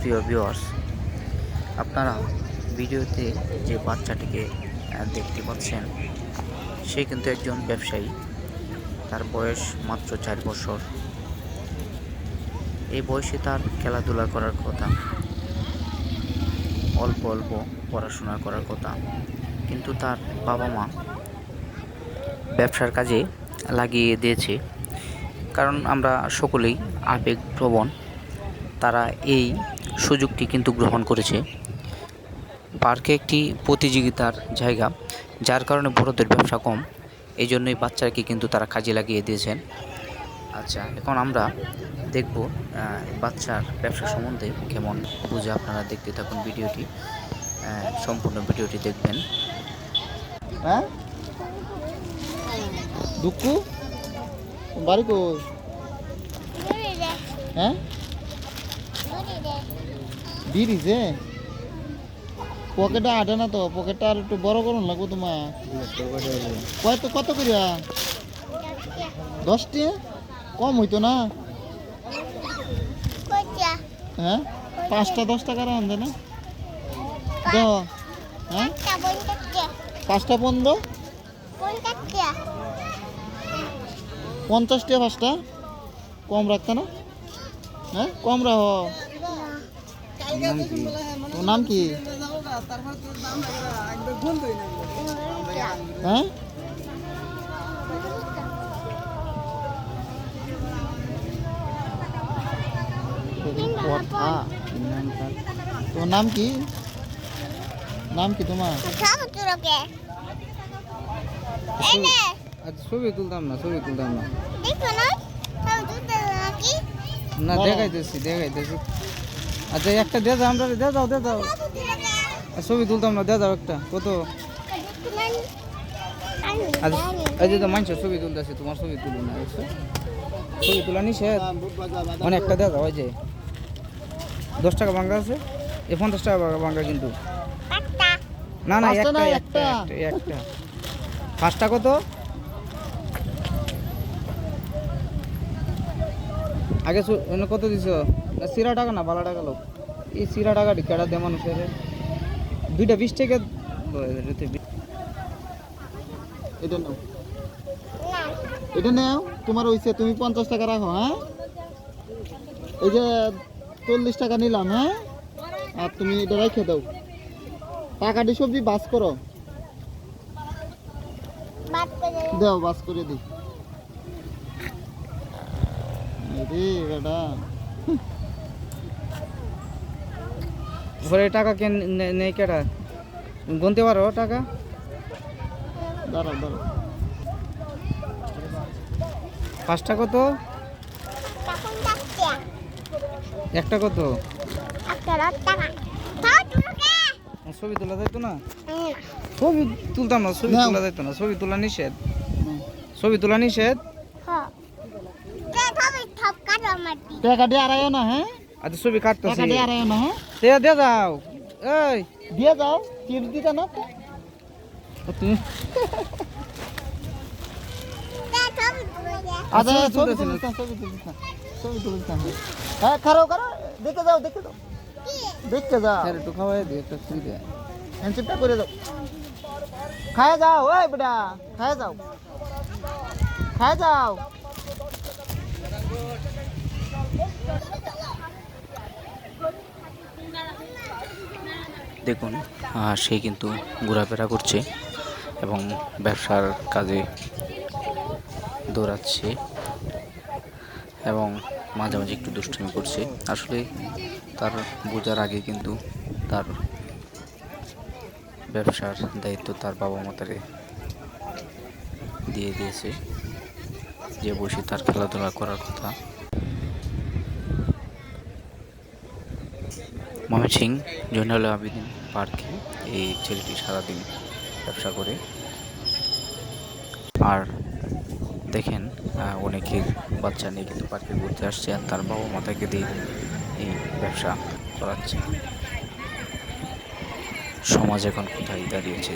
প্রিয় ভিউয়ার্স আপনারা ভিডিওতে যে বাচ্চাটিকে দেখতে পাচ্ছেন, সে কিন্তু একজন ব্যবসায়ী। তার বয়স মাত্র চার বছর। এই বয়সে তার খেলাধুলা করার কথা, অল্প অল্প পড়াশোনা করার কথা, কিন্তু তার বাবা মা ব্যবসার কাজে লাগিয়ে দিয়েছে। কারণ আমরা সকলেই আবেগপ্রবণ তারা এই সুযোগটি কিন্তু গ্রহণ করেছে। পার্কে একটি প্রতিযোগিতার জায়গা যার কারণে বড়দের ব্যবসা কম। এই জন্যই বাচ্চাকে কিন্তু তারা কাজে লাগিয়ে দিয়েছেন। আচ্ছা এখন আমরা দেখব বাচ্চার ব্যবসা সম্বন্ধে কেমন বুঝে আপনারা দেখতে থাকুন ভিডিওটি। সম্পূর্ণ ভিডিওটি দেখবেন। হ্যাঁ? দুঃখু? বাড়ি কই? হ্যাঁ? বিরিজে পকেটে আটে না তো, পকেটটা আর একটু বড় করুন লাগবো তোমার কত কত করিয়া? দশটি কম হইতো না? হ্যাঁ? পাঁচটা দশ টাকার আনবে না? দ হ্যাঁ? পাঁচটা পনেরো? পঞ্চাশ টাকা পাঁচটা? কম রাখতে না? হ্যাঁ কম রাখ তোর নাম কি হ্যাঁ কথা তোর নাম কি নাম কি তোমার আচ্ছা ছবি তুলতাম না ছবি তুলতাম না না দেখাইতেছি দেখাইতেছি। আচ্ছা একটা দে দাও আমরা দে দাও দে দাও ছবি তুলতাম না দে দাও একটা। কত? আচ্ছা তো মানুষের ছবি তুলতেছি তোমার ছবি তুলো না ছবি তোলা নিষেধ। মানে একটা দে দাও ওই যে। দশ টাকা ভাঙ্গা আছে। এই পঞ্চাশ টাকা ভাঙ্গা কিন্তু। না না না, একটা। একটা একটা। পাঁচটা কত? আগে কত দিছ? না সিরা টাকা না বালা টাকা লোক? এই সিরা টাকা কেডা দে মানুষের? দুইটা বিশ টাকা এটা নাও। এটা নাও তোমার হইছে তুমি পঞ্চাশ টাকা রাখো হ্যাঁ? এই যে চল্লিশ টাকা নিলাম হ্যাঁ? আর তুমি এটা রেখে দাও। টাকাটি সবজি বাস করো দাও বাস করে দি। ঘরে টাকা কে নেই কেডা? গুনতে পারো টাকা? দাঁড়াও দাঁড়াও। পাঁচটা কত? একটা কত? ছবি তোলা যাইতো না? ছবি তুলতাম না ছবি তোলা যাইতো না ছবি তোলা নিষেধ। ছবি তোলা নিষেধ? টাকাটি আড়াইও না হ্যাঁ আচ্ছা ছবি কাটতেছি টাকাটি আড়াইও না হ্যাঁ দে দে যাও এই দিয়ে যাও টিপস দিতে না ও তুমি আচ্ছা ছবি ছবি তুলতেছি না। তুলতাম ছবি তুলতাম ছবি তুলতাম হ্যাঁ খারাপ খারাপ দেখে যাও দেখে যাও দেখতে যাও স্যার একটু খাওয়াই দিই একটা ফ্রি দে হ্যান্ডশেপটা করে দাও খায় যাও ওই বেটা খায় যাও খায় যাও দেখুন সে কিন্তু ঘোরাফেরা করছে এবং ব্যবসার কাজে দৌড়াচ্ছে এবং মাঝে মাঝে একটু দুষ্টুমি করছে। আসলে তার বোঝার আগে কিন্তু তার ব্যবসার দায়িত্ব তার বাবা মাতারে দিয়ে দিয়েছে। যে বসে তার খেলাধুলা করার কথা। ময়মনসিং জয়নাল আবেদিন। পার্কে এই ছেলেটি সারাদিন ব্যবসা করে। আর দেখেন অনেকে বাচ্চা নিয়ে কিন্তু পার্কে ঘুরতে আসছে আর তার বাবা মাতাকে দিয়ে এই ব্যবসা করাচ্ছে। সমাজ এখন কোথায় দাঁড়িয়েছে?